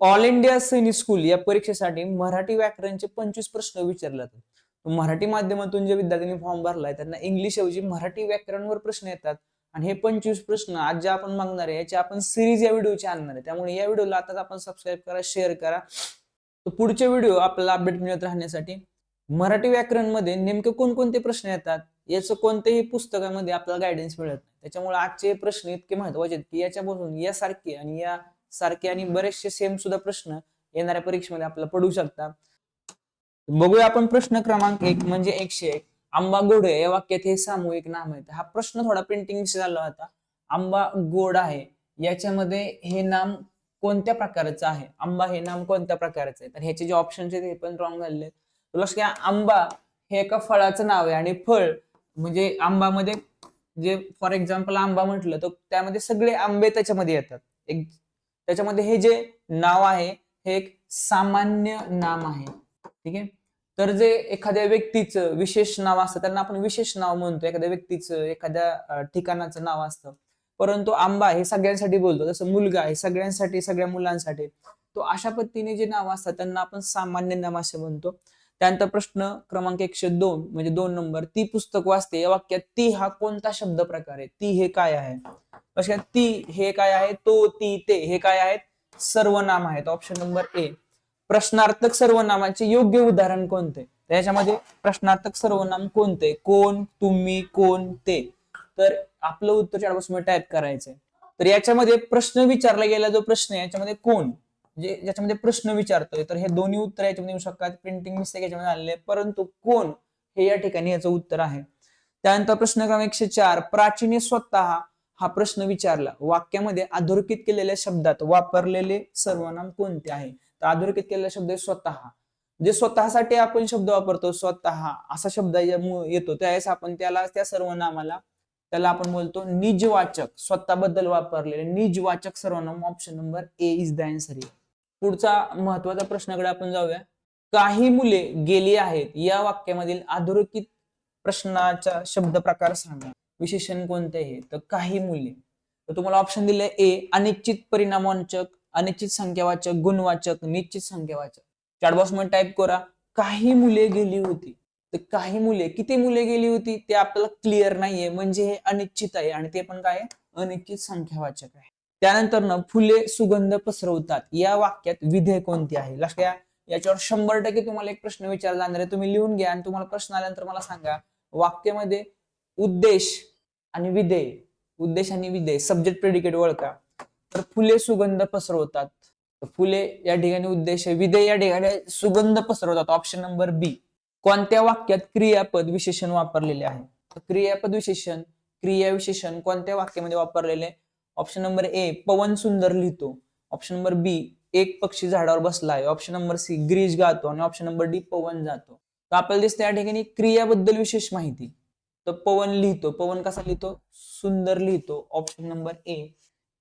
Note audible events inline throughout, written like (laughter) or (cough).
All India सैनिक school या परीक्षेसाठी मराठी व्याकरणचे पंचवीस प्रश्न विचारले जातात. मराठी माध्यमातून जे विद्यार्थ्यांनी फॉर्म भरलाय त्यांना इंग्लिश ऐवजी मराठी व्याकरणवर प्रश्न येतात. आणि हे पंचवीस प्रश्न आज जे आपण मागणार आहे याची आपण सिरीज या व्हिडिओची आणणार आहे. त्यामुळे या व्हिडिओला आताच आपण सबस्क्राईब करा शेअर करा. तर पुढचे व्हिडिओ आपल्याला अपडेट मिळत राहण्यासाठी मराठी व्याकरणमध्ये नेमके कोणकोणते प्रश्न येतात याचं कोणत्याही पुस्तकामध्ये आपल्याला गायडन्स मिळत नाही. त्याच्यामुळे आजचे प्रश्न इतके महत्त्वाचे आहेत की याच्यापासून यासारखे आणि या सारखे आणि बरेचसे सेम सुद्धा प्रश्न येणाऱ्या परीक्षेमध्ये आपल्याला पडू शकतात. बघूया आपण प्रश्न क्रमांक एक म्हणजे एकशे एक. आंबा गोड आहे या वाक्यात हे सामूहिक नाम आहे हा प्रश्न थोडा पेंटिंग झाला होता. आंबा गोड आहे. याच्यामध्ये हे नाम कोणत्या प्रकारचं आहे? आंबा हे नाम कोणत्या प्रकारचं आहे? तर ह्याचे जे ऑप्शन आहेत हे पण रॉंग झालेले आहेत. घ्या, आंबा हे एका फळाचं नाव आहे आणि फळ म्हणजे आंबामध्ये जे फॉर एक्झाम्पल आंबा म्हटलं तर त्यामध्ये सगळे आंबे त्याच्यामध्ये येतात. एक त्याच्यामध्ये हे जे नाव आहे हे एक सामान्य नाम आहे. ठीक आहे? तर जे एखाद्या व्यक्तीचं विशेष नाव असतं त्यांना आपण विशेष नाव म्हणतो. एखाद्या व्यक्तीचं एखाद्या ठिकाणाचं नाव असतं. परंतु आंबा हे सगळ्यांसाठी बोलतो. जसं मुलगा हे सगळ्यांसाठी सगळ्या मुलांसाठी. तो अशा पद्धतीने जे नाव असतात त्यांना आपण सामान्य नाम असे म्हणतो. त्यानंतर प्रश्न क्रमांक एकशे दोन म्हणजे दोन नंबर ती पुस्तक वाचते या वाक्यात ती हा कोणता शब्द प्रकार आहे? ती हे काय आहे? लक्षात ती हे काय आहे? तो ती ते हे काय आहेत? सर्वनाम आहेत. ऑप्शन नंबर ए प्रश्नार्थक सर्वनामाचे योग्य उदाहरण कोणते? त्याच्यामध्ये प्रश्नार्थक सर्वनाम कोणते? कोण तुम्ही कोण ते. तर आपलं उत्तर चारपासून टाईप करायचंय. तर याच्यामध्ये प्रश्न विचारला गेला जो प्रश्न आहे याच्यामध्ये कोण? जे ज्याच्यामध्ये प्रश्न विचारतोय तर हे दोन्ही उत्तर याच्यामध्ये येऊ शकतात. प्रिंटिंग मिस्टेक याच्यामध्ये आलेले परंतु कोण? हे या ठिकाणी याचं उत्तर आहे. त्यानंतर प्रश्न क्रमांक एकशे चार प्राचीने स्वतः हा प्रश्न विचारला. वाक्यामध्ये अधोरेखित केलेल्या शब्दात वापरलेले सर्वनाम कोणते आहे? तर अधोरेखित केलेला शब्द आहे स्वतः. जे स्वतःसाठी आपण शब्द वापरतो स्वतः. असा शब्द येतो. त्यावेळेस आपण त्याला त्या सर्वनामाला त्याला आपण बोलतो निजवाचक. स्वतःबद्दल वापरलेले निजवाचक सर्वनाम option number A is the answer पुढचा महत्त्वाचा प्रश्नाकडे आपण जाऊया. काही मुले गेली आहेत या वाक्यामधील अधोरेखित प्रश्नाचा शब्द प्रकार सांगा. विशेषण कोणते आहे तर काही मुले. तर तुम्हाला ऑप्शन दिले ए अनिश्चित परिणामवाचक अनिश्चित संख्यावाचक गुणवाचक निश्चित संख्यावाचक. चॅटबॉक्समध्ये टाईप करा. काही मुले गेली होती. तर काही मुले किती मुले गेली होती? ते आपल्याला क्लिअर नाहीये. म्हणजे हे अनिश्चित आहे आणि ते पण काय अनिश्चित संख्यावाचक आहे. त्यानंतर ना फुले सुगंध पसरवतात. या वाक्यात विधेय कोणती आहे? लक्षात घ्या. याच्यावर शंभर टक्के तुम्हाला एक प्रश्न विचारला जाणार आहे. तुम्ही लिहून घ्या आणि तुम्हाला प्रश्न आल्यानंतर मला सांगा. वाक्यामध्ये उद्देश आणि विधेय. उद्देश आणि विधेय. सब्जेक्ट प्रेडिकेट ओळखा. तर फुले सुगंध पसरवतात. फुले या ठिकाणी उद्देश विधेय या ठिकाणी सुगंध पसरवतात. ऑप्शन नंबर बी कोणत्या वाक्यात क्रियापद विशेषण वापरलेले आहे? क्रियापद विशेषण क्रिया विशेषण कोणत्या वाक्यामध्ये वापरलेले? ऑप्शन नंबर ए पवन सुंदर लिहितो. ऑप्शन नंबर बी एक पक्षी झाडावर बसलाय. ऑप्शन नंबर सी ग्रीज गातो. आणि ऑप्शन नंबर डी पवन जातो. तर आपल्याला दिसतं या ठिकाणी क्रियाबद्दल विशेष माहिती. तर पवन लिहितो. पवन कसा लिहितो? सुंदर लिहितो. ऑप्शन नंबर ए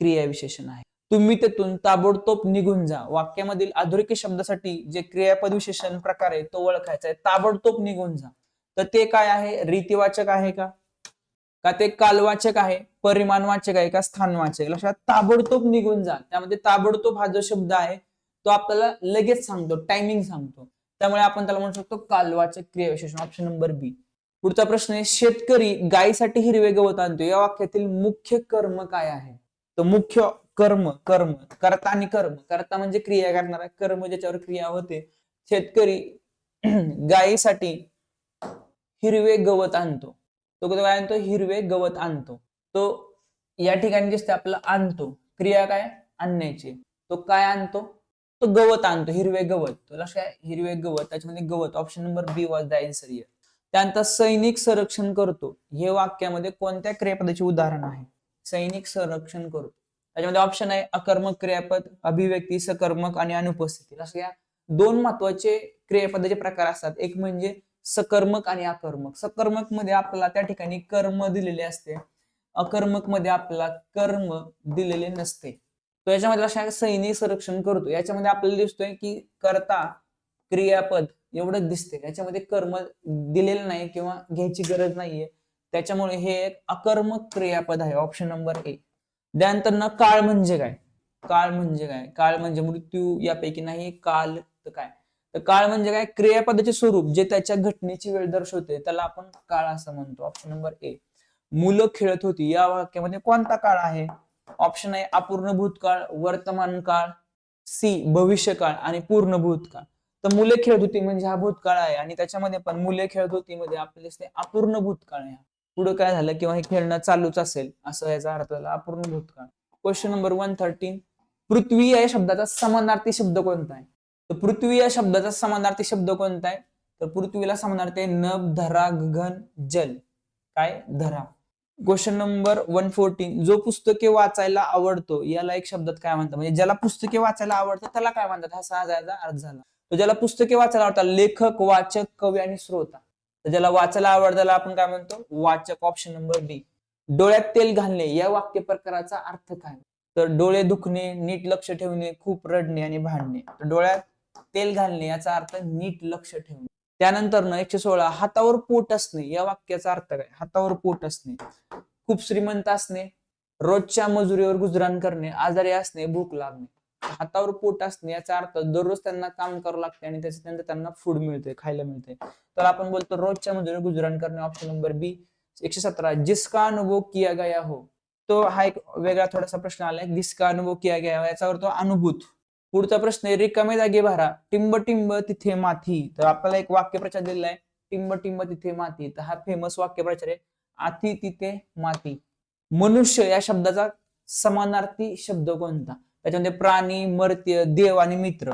क्रिया विशेषण आहे. तुम्ही त्यातून ताबडतोब निघून जा. वाक्यामधील आधुनिक शब्दासाठी जे क्रियापद विशेषण प्रकार आहे तो ओळखायचा आहे. ताबडतोब निघून जा. तर ते काय आहे? रीतिवाचक आहे का? का ते कालवाचक आहे परिमाणवाचक आहे का स्थानवाचक लक्षात ताबडतोब निघून जा. त्यामध्ये ताबडतोब हा जो शब्द आहे तो आपल्याला लगेच सांगतो टायमिंग सांगतो. त्यामुळे आपण त्याला म्हणू शकतो कालवाचक क्रियाविशेषण ऑप्शन नंबर बी पुढचा प्रश्न आहे शेतकरी गायीसाठी हिरवे गवत आणतो या वाक्यातील मुख्य कर्म काय आहे? तर मुख्य कर्म कर्म कर्ता आणि कर्म. कर्ता म्हणजे क्रिया करणारा. कर्म ज्याच्यावर क्रिया होते. शेतकरी (clears throat) गायीसाठी हिरवे गवत आणतो. तो काय आणतो हिरवे गवत आणतो. तो या ठिकाणी दिसते आपला आणतो. क्रिया काय? आणण्याची. तो काय आणतो? तो गवत आणतो हिरवे गवत. तो लक्षात हिरवे गवत त्याच्यामध्ये गवत. Option number B was the answer त्यानंतर सैनिक संरक्षण करतो. हे वाक्यामध्ये कोणत्या क्रियापदाचे उदाहरण आहे? सैनिक संरक्षण करतो. त्याच्यामध्ये ऑप्शन आहे अकर्मक क्रियापद अभिव्यक्ती सकर्मक आणि अनुपस्थिती. लक्षात घ्या दोन महत्त्वाचे क्रियापदाचे प्रकार असतात. एक म्हणजे सकर्मक आणि अकर्मक. सकर्मकमध्ये आपल्याला त्या ठिकाणी कर्म दिलेले असते. अकर्मकमध्ये आपल्याला कर्म दिलेले नसते. तो याच्यामध्ये लक्षात सैनिक संरक्षण करतो. याच्यामध्ये आपल्याला दिसतोय की कर्ता क्रियापद एवढंच दिसते. याच्यामध्ये कर्म दिलेलं नाही किंवा घ्यायची गरज नाहीये. त्याच्यामुळे हे एक अकर्मक क्रियापद आहे ऑप्शन नंबर ए त्यानंतर ना काळ म्हणजे काय? काळ म्हणजे काय? काळ म्हणजे मृत्यू यापैकी नाही काल तर काय? तर काळ म्हणजे काय? क्रियापदाचे स्वरूप जे त्याच्या घटनेची वेळ दर्शवते त्याला आपण काळ असं म्हणतो. ऑप्शन नंबर ए मुलं खेळत होती. या वाक्यामध्ये कोणता काळ आहे? ऑप्शन आहे अपूर्ण भूतकाळ वर्तमान काळ. सी भविष्यकाळ आणि पूर्ण भूतकाळ तर मुले खेळत होती म्हणजे हा भूतकाळ आहे. आणि त्याच्यामध्ये पण मुले खेळत होती म्हणजे मध्ये आपले अपूर्ण भूतकाळ आहे. पुढे काय झालं? किंवा हे खेळणं चालूच असेल असं याचा अर्थ झाला अपूर्ण भूतकाळ क्वेश्चन नंबर वन थर्टीन पृथ्वी या शब्दाचा समानार्थी शब्द कोणता आहे? तर पृथ्वी या शब्दाचा समानार्थी शब्द कोणता आहे? तर पृथ्वीला समानार्थी आहे नभ धरा गगन जल. काय? धरा. क्वेश्चन नंबर वन फोर्टीन जो पुस्तके वाचायला आवडतो याला एक शब्दात काय म्हणतात? म्हणजे ज्याला पुस्तके वाचायला आवडतं त्याला काय म्हणतात? हा सहाजायचा अर्थ झाला. तर ज्याला पुस्तके वाचायला आवडतात लेखक वाचक कवी आणि श्रोता. तर ज्याला वाचायला आवडतं आपण काय म्हणतो? वाचक. ऑप्शन नंबर डी डोळ्यात तेल घालणे या वाक्य प्रकाराचा अर्थ काय? तर डोळे दुखणे नीट लक्ष ठेवणे खूप रडणे आणि भांडणे. तर डोळ्यात तेल घालणे याचा अर्थ नीट लक्ष ठेवणे. त्यानंतर ना एकशे सोळा हातावर पोट असणे या वाक्याचा अर्थ काय? हातावर पोट असणे. खूप श्रीमंत असणे रोजच्या मजुरीवर गुजराण करणे आजारी असणे भूक लागणे. हातावर पोट असणे याचा अर्थ दररोज त्यांना काम करावं लागते आणि त्याच्यानंतर त्यांना फूड मिळते खायला मिळते. तर आपण बोलतो रोजच्या मजुरीवर गुजराण करणे ऑप्शन नंबर बी एकशे सतरा जिसका अनुभव किया गया हो? तो हा एक वेगळा थोडासा प्रश्न आलाय. जिसका अनुभव किया गया हो? याचा अर्थ अनुभूत. पुढचा प्रश्न आहे रिकामे जागे भरा. टिंब टिंब तिथे माथी. तर आपल्याला एक वाक्यप्रचार दिलेला आहे. टिंब टिंब तिथे माती तर हा फेमस वाक्यप्रचार आहे. आती तिथे माती मनुष्य या शब्दाचा समानार्थी शब्द कोणता? त्याच्यामध्ये प्राणी मर्त्य देव आणि मित्र.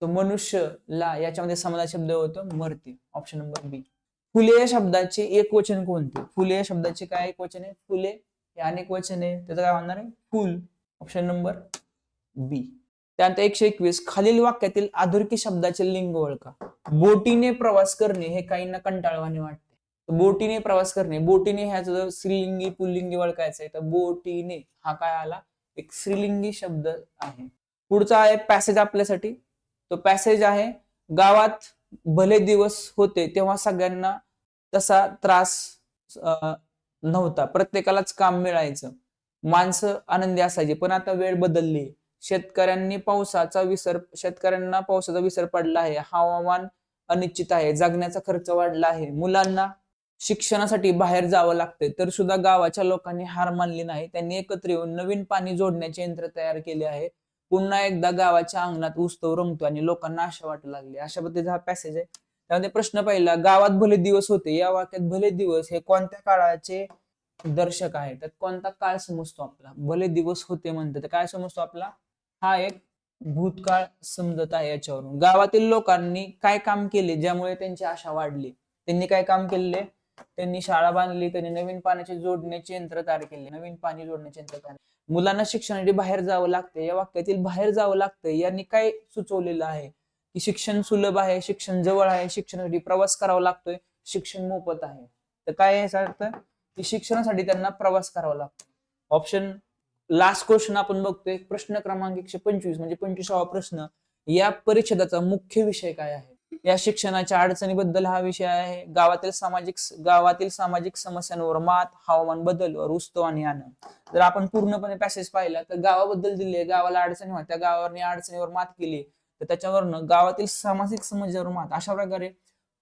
तो मनुष्यला याच्यामध्ये समानार्थी शब्द होतो मर्त्य. ऑप्शन नंबर बी फुले या शब्दाचे एक वचन कोणते? फुले या शब्दाचे काय एक वचन आहे? फुले हे अनेक वचन आहे. त्याचं काय म्हणणार आहे? फुल. ऑप्शन नंबर बी त्यानंतर एकशे एकवीस खालील वाक्यातील आधुरकी शब्दाचे लिंग ओळखा. बोटीने प्रवास करणे हे काहींना कंटाळवाने वाटते. बोटीने प्रवास करणे बोटीने ह्याचं जर स्त्रीलिंगी पुल्लिंगी ओळखायचंय तर बोटीने हा काय आला? एक स्त्रीलिंगी शब्द आहे. पुढचा आहे पॅसेज आपल्यासाठी. तो पॅसेज आहे गावात भले दिवस होते तेव्हा सगळ्यांना तसा त्रास नव्हता. प्रत्येकालाच काम मिळायचं. माणसं आनंदी असायची पण आता वेळ बदलली शेतकऱ्यांनी पावसाचा विसर शेतकऱ्यांना पावसाचा विसर पडला आहे. हवामान अनिश्चित आहे. जगण्याचा खर्च वाढला आहे. मुलांना शिक्षणासाठी बाहेर जावं लागतंय. तर सुद्धा गावाच्या लोकांनी हार मानली नाही. त्यांनी एकत्र येऊन नवीन पाणी जोडण्याचे यंत्र तयार केले आहे. पुन्हा एकदा गावाच्या अंगणात उत्सव रंगतो आणि लोकांना आशा वाटू लागली. अशा पद्धतीचा हा पॅसेज आहे. त्यामध्ये प्रश्न पहिला गावात भले दिवस होते या वाक्यात भले दिवस हे कोणत्या काळाचे दर्शक आहे? त्यात कोणता काळ समजतो आपला? भले दिवस होते म्हणते तर काय समजतो आपला? हा एक भूतकाळ समजत आहे याच्यावरून. गावातील लोकांनी काय काम केले ज्यामुळे त्यांची आशा वाढली? त्यांनी काय काम केले? त्यांनी शाळा बांधली त्यांनी नवीन पाण्याचे जोडण्याचे यंत्र तयार केले. नवीन पाणी जोडण्याचे यंत्र तयार मुलांना शिक्षणासाठी बाहेर जावं लागते. या वाक्यातील बाहेर जावं लागतं यांनी काय सुचवलेलं आहे? की शिक्षण सुलभ आहे शिक्षण जवळ आहे शिक्षणासाठी प्रवास करावा लागतोय शिक्षण मोफत आहे. तर काय याचा अर्थ? की शिक्षणासाठी त्यांना प्रवास करावा लागतो. ऑप्शन लास्ट क्वेश्चन आपण बघतोय. प्रश्न क्रमांक एकशे पंचवीस म्हणजे पंचवीसावा प्रश्न. या परिषदाचा मुख्य विषय काय आहे? या शिक्षणाच्या अडचणीबद्दल हा विषय आहे. गावातील सामाजिक गावातील सामाजिक समस्यांवर मात हवामान बदल व उत्सव आणि आनंद. जर आपण पूर्णपणे पॅसेज पाहिला तर गावाबद्दल दिले गावाला अडचणी होत्या. त्या गावावर अडचणीवर मात केली तर त्याच्यावरनं गावातील सामाजिक समस्यावर मात. अशा प्रकारे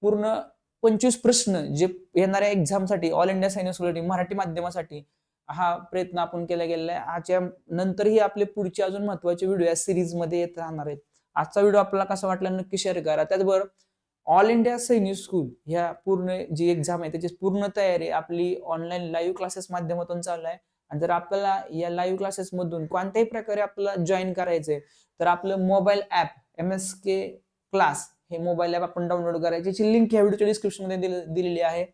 पूर्ण पंचवीस प्रश्न जे येणाऱ्या एक्झामसाठी all India science society Marathi माध्यमासाठी हा प्रयत्न आपण केला गेलेला आहे. आजच्या नंतरही आपले पुढचे अजून महत्त्वाचे व्हिडिओ या सिरीजमध्ये येत राहणार आहेत. आजचा व्हिडिओ आपल्याला कसा वाटला नक्की शेअर करा. त्याचबरोबर ऑल इंडिया सैनिक स्कूल ह्या पूर्ण जी एक्झाम आहे त्याची पूर्ण तयारी आपली ऑनलाईन लाईव्ह क्लासेस माध्यमातून चालू आहे. आणि जर आपल्याला या लाईव्ह क्लासेस मधून कोणत्याही प्रकारे आपल्याला जॉईन करायचंय तर आपलं mobile app M S K class हे मोबाईल ऍप आपण डाउनलोड करायची. लिंक या व्हिडिओच्या डिस्क्रिप्शनमध्ये दिलेली आहे.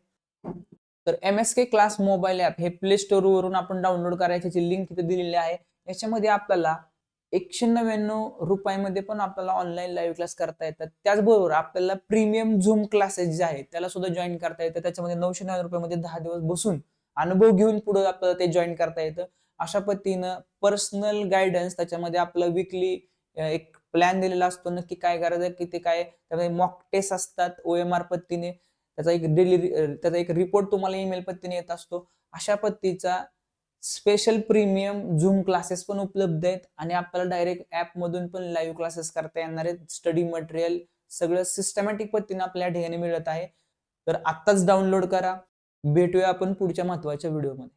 तर M S K class mobile app हे प्ले स्टोरवरून आपण डाउनलोड करायची लिंक तिथे दिलेली आहे. याच्यामध्ये आपल्याला एकशे नव्याण्णव रुपयामध्ये पण आपल्याला ऑनलाईन लाईव्ह क्लास करता येतात. त्याचबरोबर आपल्याला प्रीमियम झूम क्लासेस जे आहेत त्याला सुद्धा जॉईन करता येतं. त्याच्यामध्ये नऊशे नव्याण्णव रुपयामध्ये दहा दिवस बसून अनुभव घेऊन पुढे आपल्याला ते जॉईन करता येतं. अशा पद्धतीनं पर्सनल गायडन्स त्याच्यामध्ये आपलं विकली एक प्लॅन दिलेला असतो. नक्की काय करायचं किती काय त्यामध्ये मॉक टेस्ट असतात ओ एम आर पद्धतीने. त्याचा एक डेली त्याचा एक रिपोर्ट तुम्हाला ईमेल पत्तीने येत असतो. अशा पत्तीचा स्पेशल प्रीमियम झूम क्लासेस पण उपलब्ध आहेत आणि आपल्याला डायरेक्ट ऍप मधून पण लाईव्ह क्लासेस करता येणार आहेत. स्टडी मटेरियल सगळं सिस्टमॅटिक पद्धतीने आपल्या ठिकाणी मिळत आहे. तर आत्ताच डाउनलोड करा. भेटूया आपण पुढच्या महत्त्वाच्या व्हिडिओमध्ये